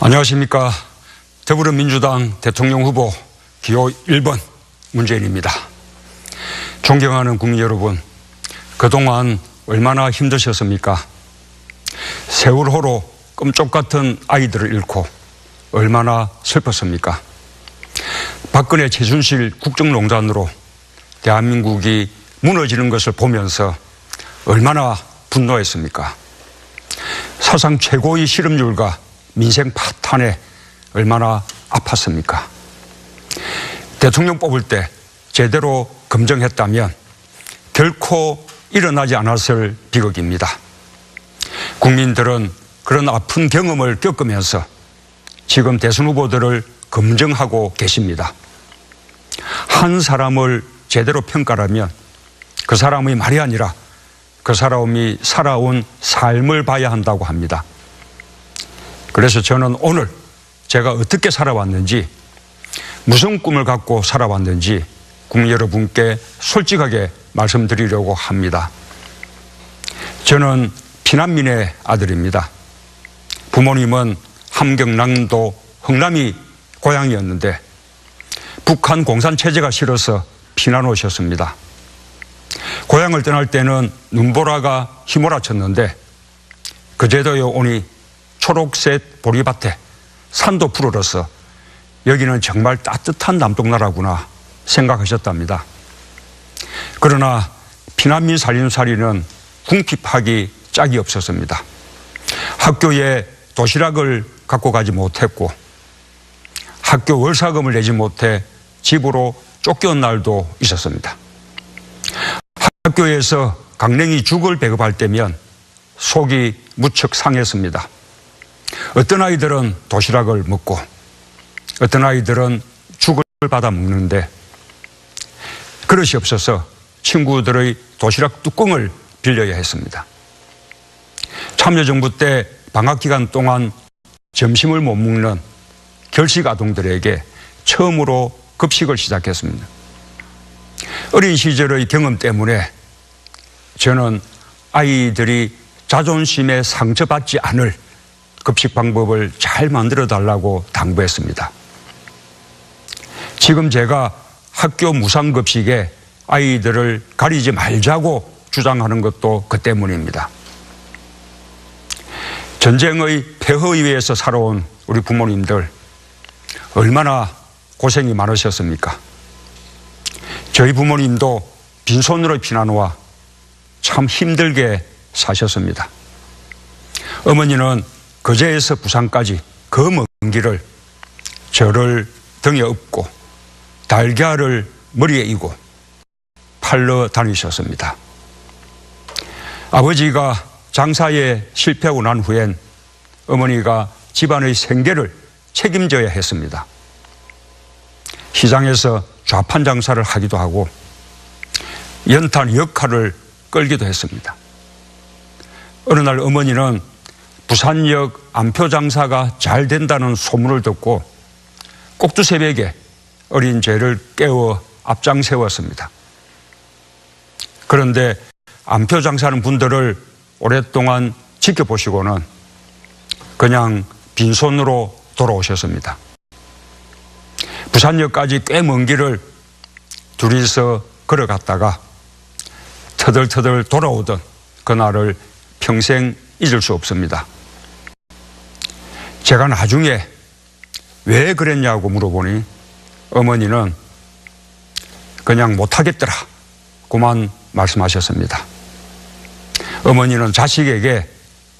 안녕하십니까. 더불어민주당 대통령 후보 기호 1번 문재인입니다. 존경하는 국민 여러분, 그동안 얼마나 힘드셨습니까? 세월호로 끔쪽 같은 아이들을 잃고 얼마나 슬펐습니까? 박근혜 최순실 국정농단으로 대한민국이 무너지는 것을 보면서 얼마나 분노했습니까? 사상 최고의 실업률과 민생 파탄에 얼마나 아팠습니까? 대통령 뽑을 때 제대로 검증했다면 결코 일어나지 않았을 비극입니다. 국민들은 그런 아픈 경험을 겪으면서 지금 대선 후보들을 검증하고 계십니다. 한 사람을 제대로 평가라면 그 사람의 말이 아니라 그 사람이 살아온 삶을 봐야 한다고 합니다. 그래서 저는 오늘 제가 어떻게 살아왔는지 무슨 꿈을 갖고 살아왔는지 국민 여러분께 솔직하게 말씀드리려고 합니다. 저는 피난민의 아들입니다. 부모님은 함경남도 흥남이 고향이었는데 북한 공산 체제가 싫어서 피난 오셨습니다. 고향을 떠날 때는 눈보라가 휘몰아쳤는데 그제도에 오니 초록색 보리밭에 산도 푸르러서 여기는 정말 따뜻한 남동나라구나 생각하셨답니다. 그러나 피난민 살림살이는 궁핍하기 짝이 없었습니다. 학교에 도시락을 갖고 가지 못했고 학교 월사금을 내지 못해 집으로 쫓겨온 날도 있었습니다. 학교에서 강냉이 죽을 배급할 때면 속이 무척 상했습니다. 어떤 아이들은 도시락을 먹고 어떤 아이들은 죽을 받아 먹는데 그릇이 없어서 친구들의 도시락 뚜껑을 빌려야 했습니다. 참여정부 때 방학 기간 동안 점심을 못 먹는 결식 아동들에게 처음으로 급식을 시작했습니다. 어린 시절의 경험 때문에 저는 아이들이 자존심에 상처받지 않을 급식 방법을 잘 만들어 달라고 당부했습니다. 지금 제가 학교 무상급식에 아이들을 가리지 말자고 주장하는 것도 그 때문입니다. 전쟁의 폐허 위에서 살아온 우리 부모님들 얼마나 고생이 많으셨습니까? 저희 부모님도 빈손으로 피난 와 참 힘들게 사셨습니다. 어머니는 거제에서 부산까지 그 먼 길을 저를 등에 업고 달걀을 머리에 이고 팔러 다니셨습니다. 아버지가 장사에 실패하고 난 후엔 어머니가 집안의 생계를 책임져야 했습니다. 시장에서 좌판 장사를 하기도 하고 연탄 역할을 끌기도 했습니다. 어느 날 어머니는 부산역 안표 장사가 잘 된다는 소문을 듣고 꼭두 새벽에 어린 죄를 깨워 앞장 세웠습니다. 그런데 안표 장사하는 분들을 오랫동안 지켜보시고는 그냥 빈손으로 돌아오셨습니다. 부산역까지 꽤 먼 길을 둘이서 걸어갔다가 터덜터덜 돌아오던 그날을 평생 잊을 수 없습니다. 제가 나중에 왜 그랬냐고 물어보니 어머니는 그냥 못하겠더라. 그만 말씀하셨습니다. 어머니는 자식에게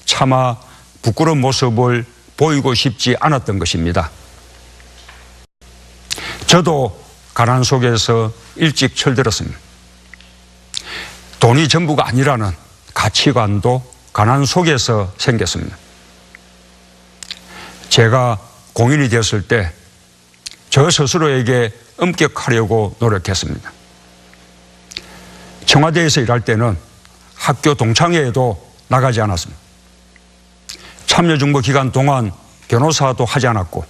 차마 부끄러운 모습을 보이고 싶지 않았던 것입니다. 저도 가난 속에서 일찍 철들었습니다. 돈이 전부가 아니라는 가치관도 가난 속에서 생겼습니다. 제가 공인이 되었을 때 저 스스로에게 엄격하려고 노력했습니다. 청와대에서 일할 때는 학교 동창회에도 나가지 않았습니다. 참여정부 기간 동안 변호사도 하지 않았고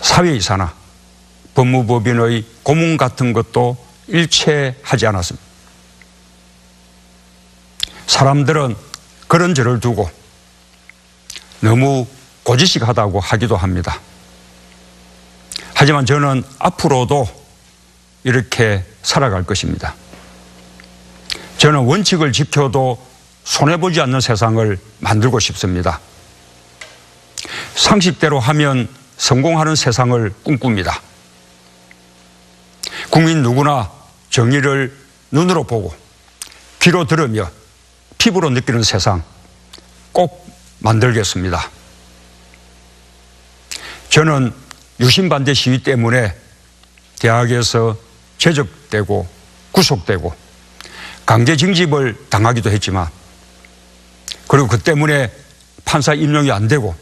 사회이사나 법무법인의 고문 같은 것도 일체 하지 않았습니다. 사람들은 그런 저를 두고 너무 고지식하다고 하기도 합니다. 하지만 저는 앞으로도 이렇게 살아갈 것입니다. 저는 원칙을 지켜도 손해보지 않는 세상을 만들고 싶습니다. 상식대로 하면 성공하는 세상을 꿈꿉니다. 국민 누구나 정의를 눈으로 보고 귀로 들으며 피부로 느끼는 세상 꼭 만들겠습니다. 저는 유신 반대 시위 때문에 대학에서 제적되고 구속되고 강제 징집을 당하기도 했지만 그리고 그 때문에 판사 임명이 안 되고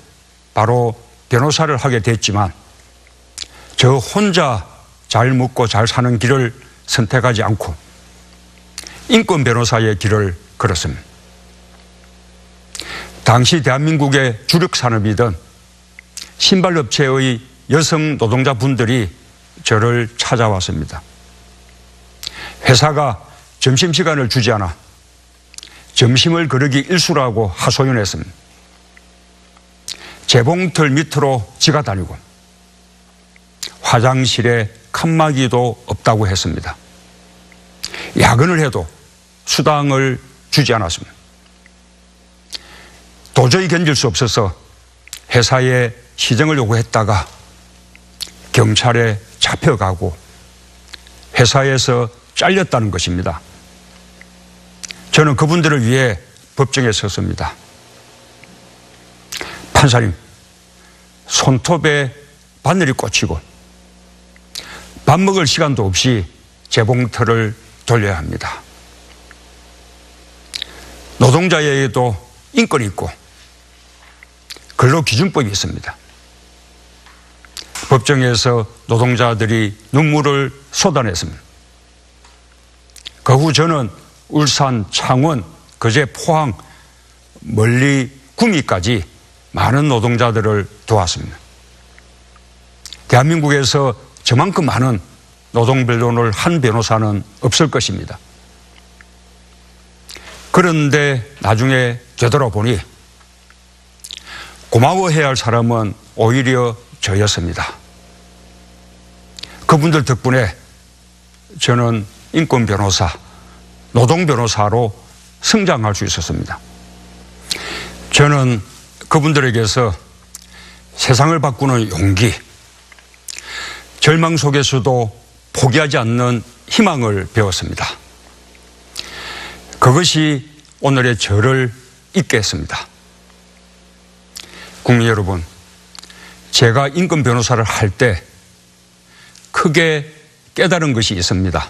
바로 변호사를 하게 됐지만 저 혼자 잘 먹고 잘 사는 길을 선택하지 않고 인권 변호사의 길을 걸었습니다. 당시 대한민국의 주력 산업이던 신발업체의 여성 노동자분들이 저를 찾아왔습니다. 회사가 점심시간을 주지 않아 점심을 거르기 일수라고 하소연했습니다. 재봉틀 밑으로 지가 다니고 화장실에 칸막이도 없다고 했습니다. 야근을 해도 수당을 주지 않았습니다. 도저히 견딜 수 없어서 회사에 시정을 요구했다가 경찰에 잡혀가고 회사에서 잘렸다는 것입니다. 저는 그분들을 위해 법정에 섰습니다. 판사님, 손톱에 바늘이 꽂히고 밥 먹을 시간도 없이 재봉틀을 돌려야 합니다. 노동자에게도 인권이 있고 근로기준법이 있습니다. 법정에서 노동자들이 눈물을 쏟아냈습니다. 그 후 저는 울산, 창원, 거제, 포항, 멀리 구미까지 많은 노동자들을 도왔습니다. 대한민국에서 저만큼 많은 노동 변론을 한 변호사는 없을 것입니다. 그런데 나중에 되돌아보니 고마워해야 할 사람은 오히려 저였습니다. 그분들 덕분에 저는 인권 변호사, 노동 변호사로 성장할 수 있었습니다. 저는 그분들에게서 세상을 바꾸는 용기, 절망 속에서도 포기하지 않는 희망을 배웠습니다. 그것이 오늘의 저를 있게 했습니다. 국민 여러분, 제가 인권 변호사를 할 때 크게 깨달은 것이 있습니다.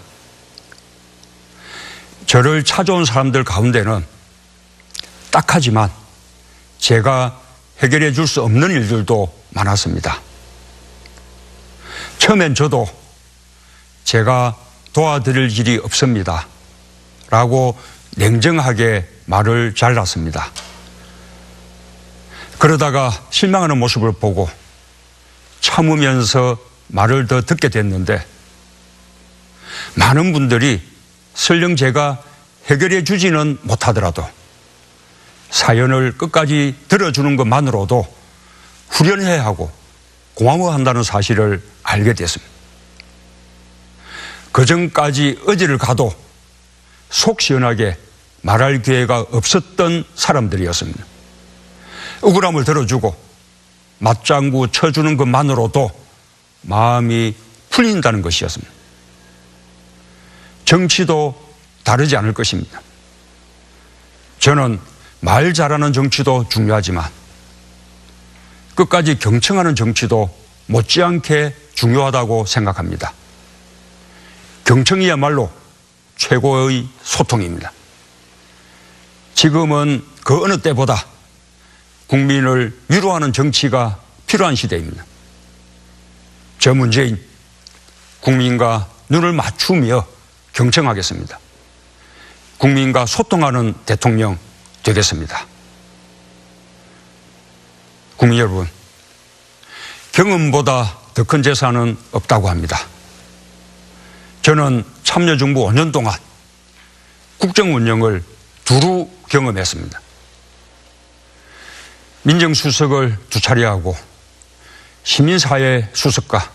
저를 찾아온 사람들 가운데는 딱하지만 제가 해결해 줄 수 없는 일들도 많았습니다. 처음엔 저도 제가 도와드릴 일이 없습니다. 라고 냉정하게 말을 잘랐습니다. 그러다가 실망하는 모습을 보고 참으면서 말을 더 듣게 됐는데 많은 분들이 설령 제가 해결해 주지는 못하더라도 사연을 끝까지 들어주는 것만으로도 후련해 하고 고마워한다는 사실을 알게 됐습니다. 그 전까지 어디를 가도 속 시원하게 말할 기회가 없었던 사람들이었습니다. 억울함을 들어주고 맞장구 쳐주는 것만으로도 마음이 풀린다는 것이었습니다. 정치도 다르지 않을 것입니다. 저는 말 잘하는 정치도 중요하지만 끝까지 경청하는 정치도 못지않게 중요하다고 생각합니다. 경청이야말로 최고의 소통입니다. 지금은 그 어느 때보다 국민을 위로하는 정치가 필요한 시대입니다. 저 문재인 국민과 눈을 맞추며 경청하겠습니다. 국민과 소통하는 대통령 되겠습니다. 국민 여러분, 경험보다 더 큰 재산은 없다고 합니다. 저는 참여정부 5년 동안 국정 운영을 두루 경험했습니다. 민정수석을 두 차례 하고 시민사회 수석과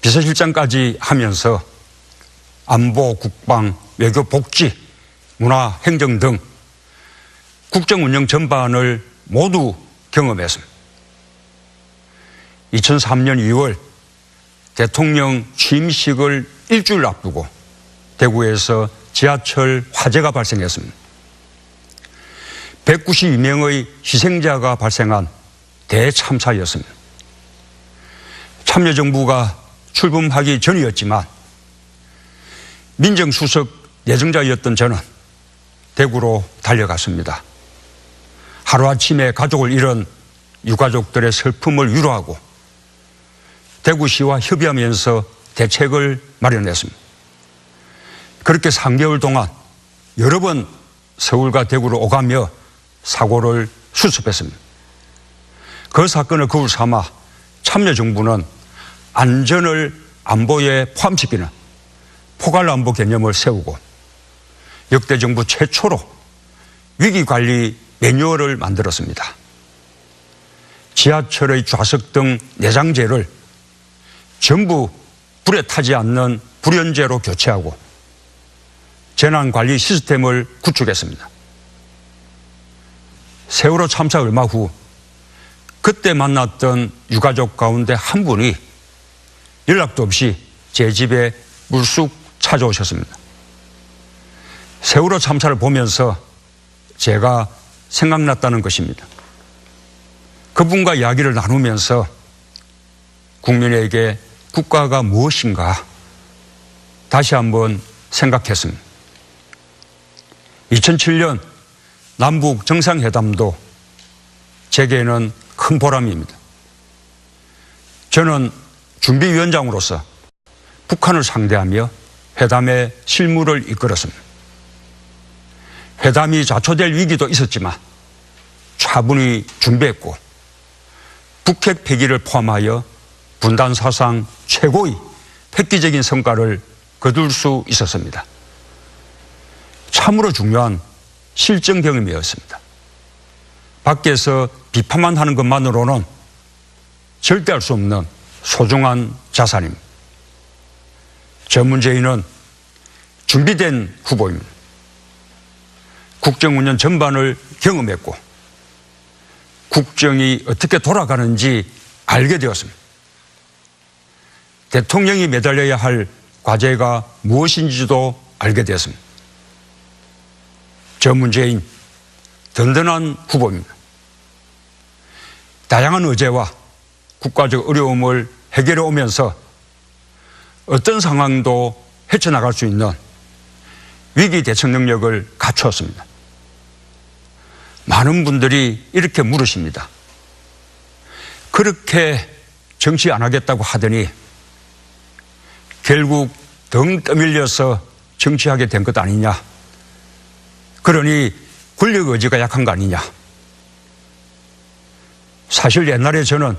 비서실장까지 하면서 안보, 국방, 외교, 복지, 문화, 행정 등 국정 운영 전반을 모두 경험했습니다. 2003년 2월 대통령 취임식을 일주일 앞두고 대구에서 지하철 화재가 발생했습니다. 192명의 희생자가 발생한 대참사였습니다. 참여정부가 출범하기 전이었지만 민정수석 예정자였던 저는 대구로 달려갔습니다. 하루아침에 가족을 잃은 유가족들의 슬픔을 위로하고 대구시와 협의하면서 대책을 마련했습니다. 그렇게 3개월 동안 여러 번 서울과 대구로 오가며 사고를 수습했습니다. 그 사건을 거울 삼아 참여정부는 안전을 안보에 포함시키는 포괄안보 개념을 세우고 역대 정부 최초로 위기관리 매뉴얼을 만들었습니다. 지하철의 좌석 등 내장재를 전부 불에 타지 않는 불연제로 교체하고 재난관리 시스템을 구축했습니다. 세월호 참사 얼마 후 그때 만났던 유가족 가운데 한 분이 연락도 없이 제 집에 물쑥 찾아오셨습니다. 세월호 참사를 보면서 제가 생각났다는 것입니다. 그분과 이야기를 나누면서 국민에게 국가가 무엇인가 다시 한번 생각했습니다. 2007년 남북 정상회담도 제게는 큰 보람입니다. 저는 준비위원장으로서 북한을 상대하며 회담의 실무를 이끌었습니다. 회담이 좌초될 위기도 있었지만 차분히 준비했고 북핵 폐기를 포함하여 분단 사상 최고의 획기적인 성과를 거둘 수 있었습니다. 참으로 중요한 실전 경험이었습니다. 밖에서 비판만 하는 것만으로는 절대 할 수 없는 소중한 자산입니다. 저 문재인은 준비된 후보입니다. 국정 운영 전반을 경험했고 국정이 어떻게 돌아가는지 알게 되었습니다. 대통령이 매달려야 할 과제가 무엇인지도 알게 되었습니다. 저 문재인 든든한 후보입니다. 다양한 의제와 국가적 어려움을 해결해 오면서 어떤 상황도 헤쳐나갈 수 있는 위기 대처 능력을 갖추었습니다. 많은 분들이 이렇게 물으십니다. 그렇게 정치 안 하겠다고 하더니 결국 등 떠밀려서 정치하게 된 것 아니냐. 그러니 권력 의지가 약한 거 아니냐. 사실 옛날에 저는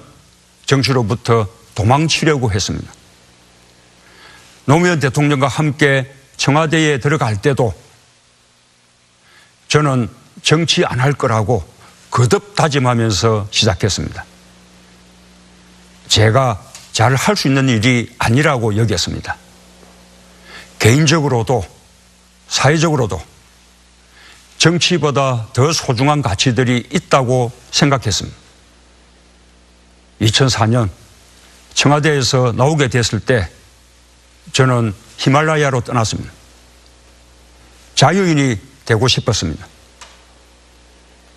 정치로부터 도망치려고 했습니다. 노무현 대통령과 함께 청와대에 들어갈 때도 저는 정치 안 할 거라고 거듭 다짐하면서 시작했습니다. 제가 잘 할 수 있는 일이 아니라고 여겼습니다. 개인적으로도 사회적으로도 정치보다 더 소중한 가치들이 있다고 생각했습니다. 2004년 청와대에서 나오게 됐을 때 저는 히말라야로 떠났습니다. 자유인이 되고 싶었습니다.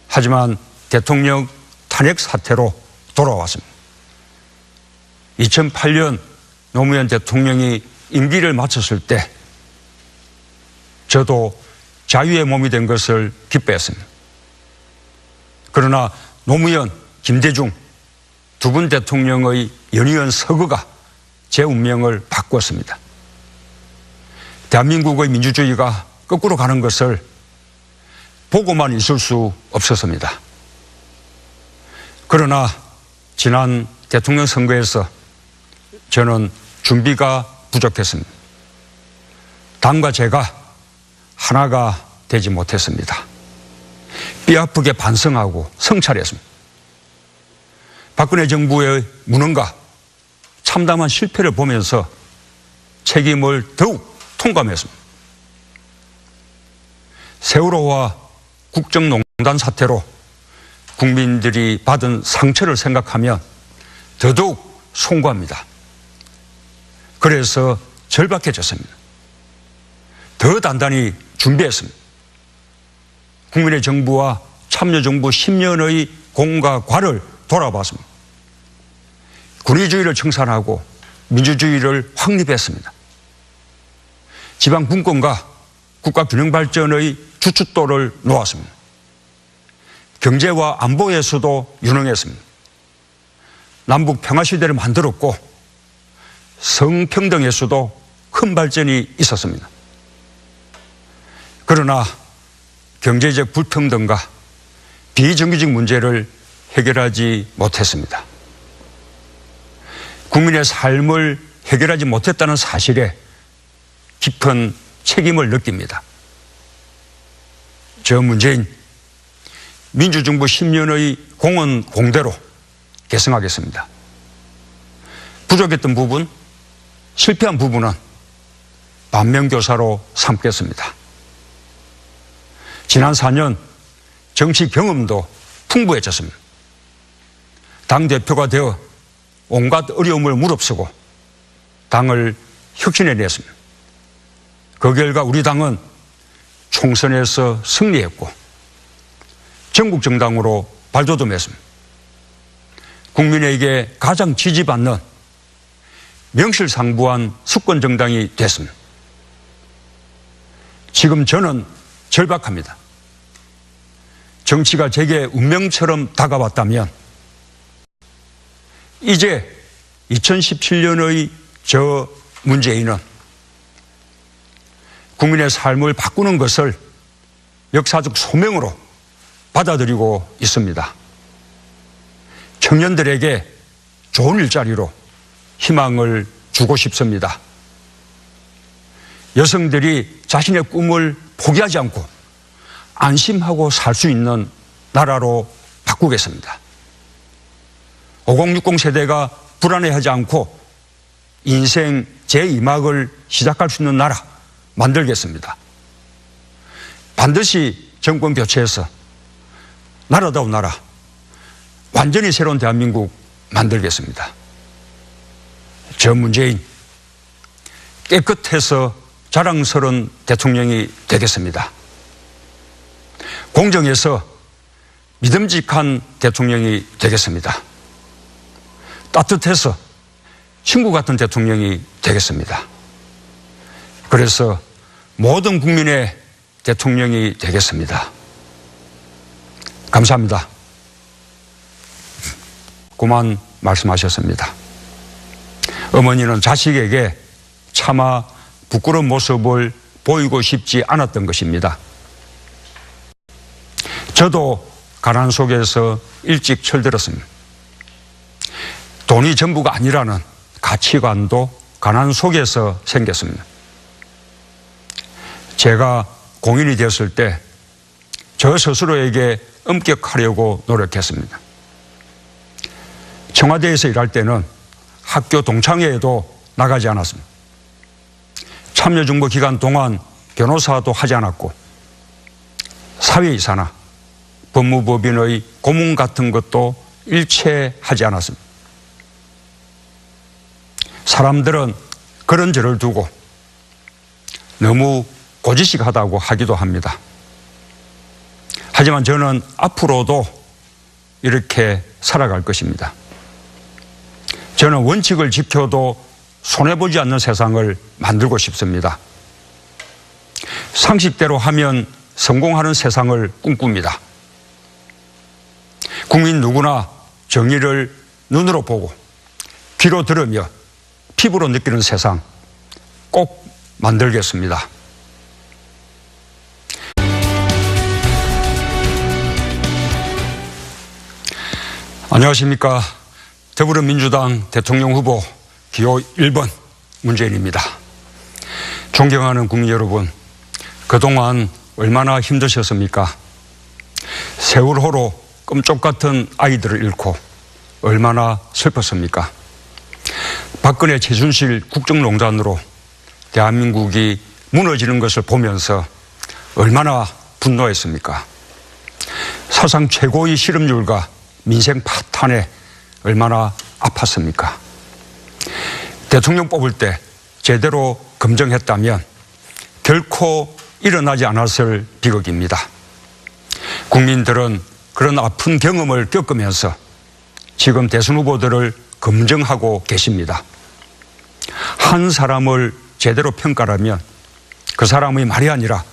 하지만 대통령 탄핵 사태로 돌아왔습니다. 2008년 노무현 대통령이 임기를 마쳤을 때 저도 자유의 몸이 된 것을 기뻐했습니다. 그러나 노무현, 김대중 두 분 대통령의 연이은 서거가 제 운명을 바꾸었습니다. 대한민국의 민주주의가 거꾸로 가는 것을 보고만 있을 수 없었습니다. 그러나 지난 대통령 선거에서 저는 준비가 부족했습니다. 당과 제가 하나가 되지 못했습니다. 뼈아프게 반성하고 성찰했습니다. 박근혜 정부의 무능과 참담한 실패를 보면서 책임을 더욱 통감했습니다. 세월호와 국정농단 사태로 국민들이 받은 상처를 생각하면 더더욱 송구합니다. 그래서 절박해졌습니다. 더 단단히 준비했습니다. 국민의 정부와 참여정부 10년의 공과 과를 돌아봤습니다. 군의주의를 청산하고 민주주의를 확립했습니다. 지방 분권과 국가 균형 발전의 주춧돌을 놓았습니다. 경제와 안보에서도 유능했습니다. 남북 평화 시대를 만들었고 성평등에서도 큰 발전이 있었습니다. 그러나 경제적 불평등과 비정규직 문제를 해결하지 못했습니다. 국민의 삶을 해결하지 못했다는 사실에 깊은 책임을 느낍니다. 저 문재인 민주정부 10년의 공헌 공대로 계승하겠습니다. 부족했던 부분, 실패한 부분은 반면교사로 삼겠습니다. 지난 4년 정치 경험도 풍부해졌습니다. 당대표가 되어 온갖 어려움을 무릅쓰고 당을 혁신해 냈습니다. 그 결과 우리 당은 총선에서 승리했고 전국 정당으로 발돋움했습니다. 국민에게 가장 지지받는 명실상부한 수권 정당이 됐습니다. 지금 저는 절박합니다. 정치가 제게 운명처럼 다가왔다면 이제 2017년의 저 문재인은 국민의 삶을 바꾸는 것을 역사적 소명으로 받아들이고 있습니다. 청년들에게 좋은 일자리로 희망을 주고 싶습니다. 여성들이 자신의 꿈을 포기하지 않고 안심하고 살 수 있는 나라로 바꾸겠습니다. 5060 세대가 불안해하지 않고 인생 제2막을 시작할 수 있는 나라 만들겠습니다. 반드시 정권 교체해서 나라다운 나라, 완전히 새로운 대한민국 만들겠습니다. 저 문재인 깨끗해서 자랑스러운 대통령이 되겠습니다. 공정에서 믿음직한 대통령이 되겠습니다. 따뜻해서 친구 같은 대통령이 되겠습니다. 그래서 모든 국민의 대통령이 되겠습니다. 감사합니다. 그만 말씀하셨습니다. 어머니는 자식에게 차마 부끄러운 모습을 보이고 싶지 않았던 것입니다. 저도 가난 속에서 일찍 철들었습니다. 돈이 전부가 아니라는 가치관도 가난 속에서 생겼습니다. 제가 공인이 되었을 때 저 스스로에게 엄격하려고 노력했습니다. 청와대에서 일할 때는 학교 동창회에도 나가지 않았습니다. 참여정부 기간 동안 변호사도 하지 않았고 사회이사나 법무법인의 고문 같은 것도 일체 하지 않았습니다. 사람들은 그런 죄를 두고 너무 고지식하다고 하기도 합니다. 하지만 저는 앞으로도 이렇게 살아갈 것입니다. 저는 원칙을 지켜도 손해보지 않는 세상을 만들고 싶습니다. 상식대로 하면 성공하는 세상을 꿈꿉니다. 국민 누구나 정의를 눈으로 보고 귀로 들으며 피부로 느끼는 세상 꼭 만들겠습니다. 안녕하십니까. 더불어민주당 대통령 후보 기호 1번 문재인입니다. 존경하는 국민 여러분, 그동안 얼마나 힘드셨습니까? 세월호로 끔쪽 같은 아이들을 잃고 얼마나 슬펐습니까? 박근혜 최순실 국정농단으로 대한민국이 무너지는 것을 보면서 얼마나 분노했습니까? 사상 최고의 실업률과 민생 파탄에 얼마나 아팠습니까? 대통령 뽑을 때 제대로 검증했다면 결코 일어나지 않았을 비극입니다. 국민들은 그런 아픈 경험을 겪으면서 지금 대선 후보들을 검증하고 계십니다. 한 사람을 제대로 평가라면 그 사람의 말이 아니라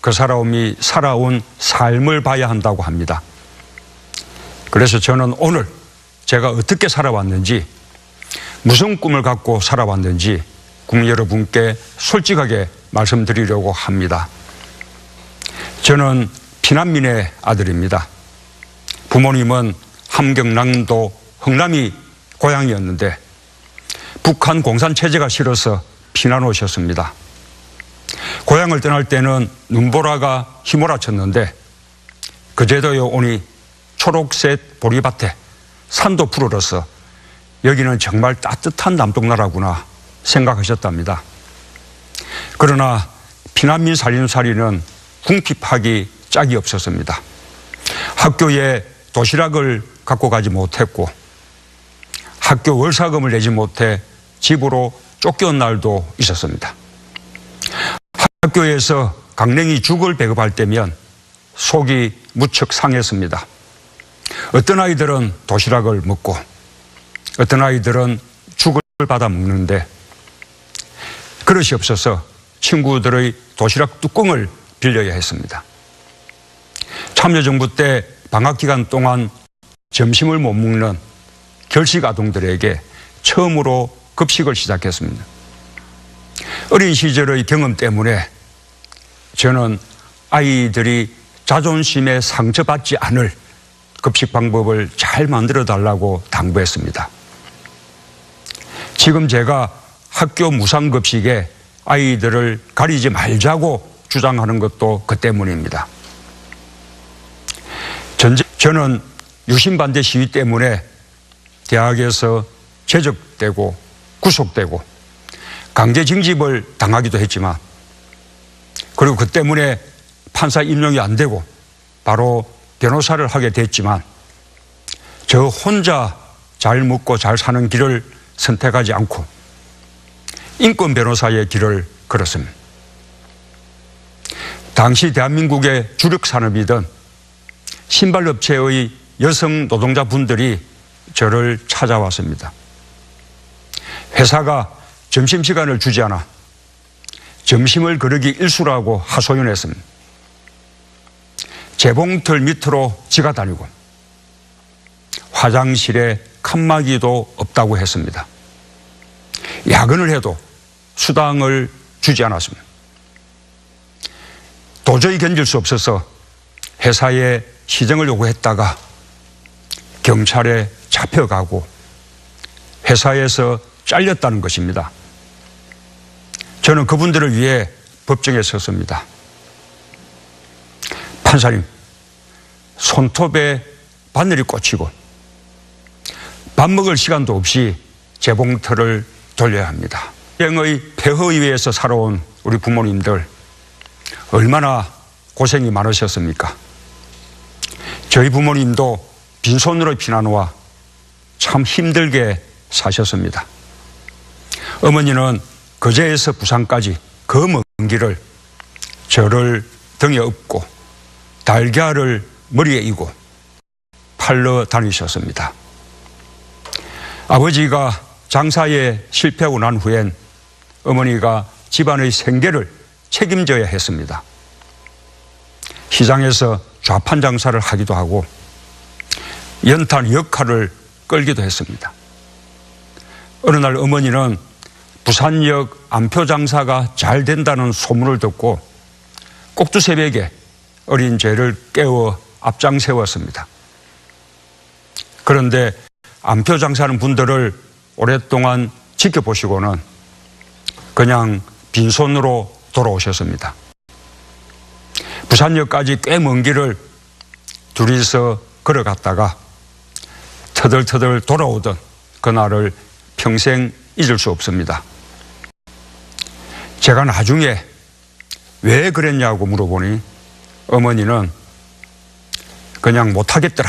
그 사람이 살아온 삶을 봐야 한다고 합니다. 그래서 저는 오늘 제가 어떻게 살아왔는지 무슨 꿈을 갖고 살아왔는지 국민 여러분께 솔직하게 말씀드리려고 합니다. 저는 피난민의 아들입니다. 부모님은 함경남도 흥남이 고향이었는데 북한 공산 체제가 싫어서 피난 오셨습니다. 고향을 떠날 때는 눈보라가 휘몰아쳤는데 그제도에 오니 초록색 보리밭에 산도 푸르러서 여기는 정말 따뜻한 남동나라구나 생각하셨답니다. 그러나 피난민 살림살이는 궁핍 하기 짝이 없었습니다. 학교에 도시락을 갖고 가지 못했고 학교 월사금을 내지 못해 집으로 쫓겨온 날도 있었습니다. 학교에서 강냉이 죽을 배급할 때면 속이 무척 상했습니다. 어떤 아이들은 도시락을 먹고 어떤 아이들은 죽을 받아 먹는데 그릇이 없어서 친구들의 도시락 뚜껑을 빌려야 했습니다. 참여정부 때 방학 기간 동안 점심을 못 먹는 결식 아동들에게 처음으로 급식을 시작했습니다. 어린 시절의 경험 때문에 저는 아이들이 자존심에 상처받지 않을 급식 방법을 잘 만들어 달라고 당부했습니다. 지금 제가 학교 무상급식에 아이들을 가리지 말자고 주장하는 것도 그 때문입니다. 저는 유신반대 시위 때문에 대학에서 제적되고 구속되고 강제 징집을 당하기도 했지만 그리고 그 때문에 판사 임명이 안 되고 바로 변호사를 하게 됐지만 저 혼자 잘 먹고 잘 사는 길을 선택하지 않고 인권 변호사의 길을 걸었습니다. 당시 대한민국의 주력 산업이던 신발업체의 여성 노동자분들이 저를 찾아왔습니다. 회사가 점심시간을 주지 않아 점심을 거르기 일수라고 하소연했습니다. 재봉틀 밑으로 지가 다니고 화장실에 칸막이도 없다고 했습니다. 야근을 해도 수당을 주지 않았습니다. 도저히 견딜 수 없어서 회사에 시정을 요구했다가 경찰에 잡혀가고 회사에서 잘렸다는 것입니다. 저는 그분들을 위해 법정에 섰습니다. 판사님, 손톱에 바늘이 꽂히고 밥 먹을 시간도 없이 재봉틀을 돌려야 합니다. 행의 폐허 위에서 살아온 우리 부모님들 얼마나 고생이 많으셨습니까? 저희 부모님도 빈손으로 피난와 참 힘들게 사셨습니다. 어머니는 거제에서 부산까지 그 먼 길을 저를 등에 업고 달걀을 머리에 이고 팔러 다니셨습니다. 아버지가 장사에 실패하고 난 후엔 어머니가 집안의 생계를 책임져야 했습니다. 시장에서 좌판 장사를 하기도 하고 연탄 역할을 끌기도 했습니다. 어느 날 어머니는 부산역 안표 장사가 잘 된다는 소문을 듣고 꼭두 새벽에 어린 죄를 깨워 앞장 세웠습니다. 그런데 안표 장사하는 분들을 오랫동안 지켜보시고는 그냥 빈손으로 돌아오셨습니다. 부산역까지 꽤 먼 길을 둘이서 걸어갔다가 터덜터덜 돌아오던 그날을 평생 잊을 수 없습니다. 제가 나중에 왜 그랬냐고 물어보니 어머니는 그냥 못하겠더라.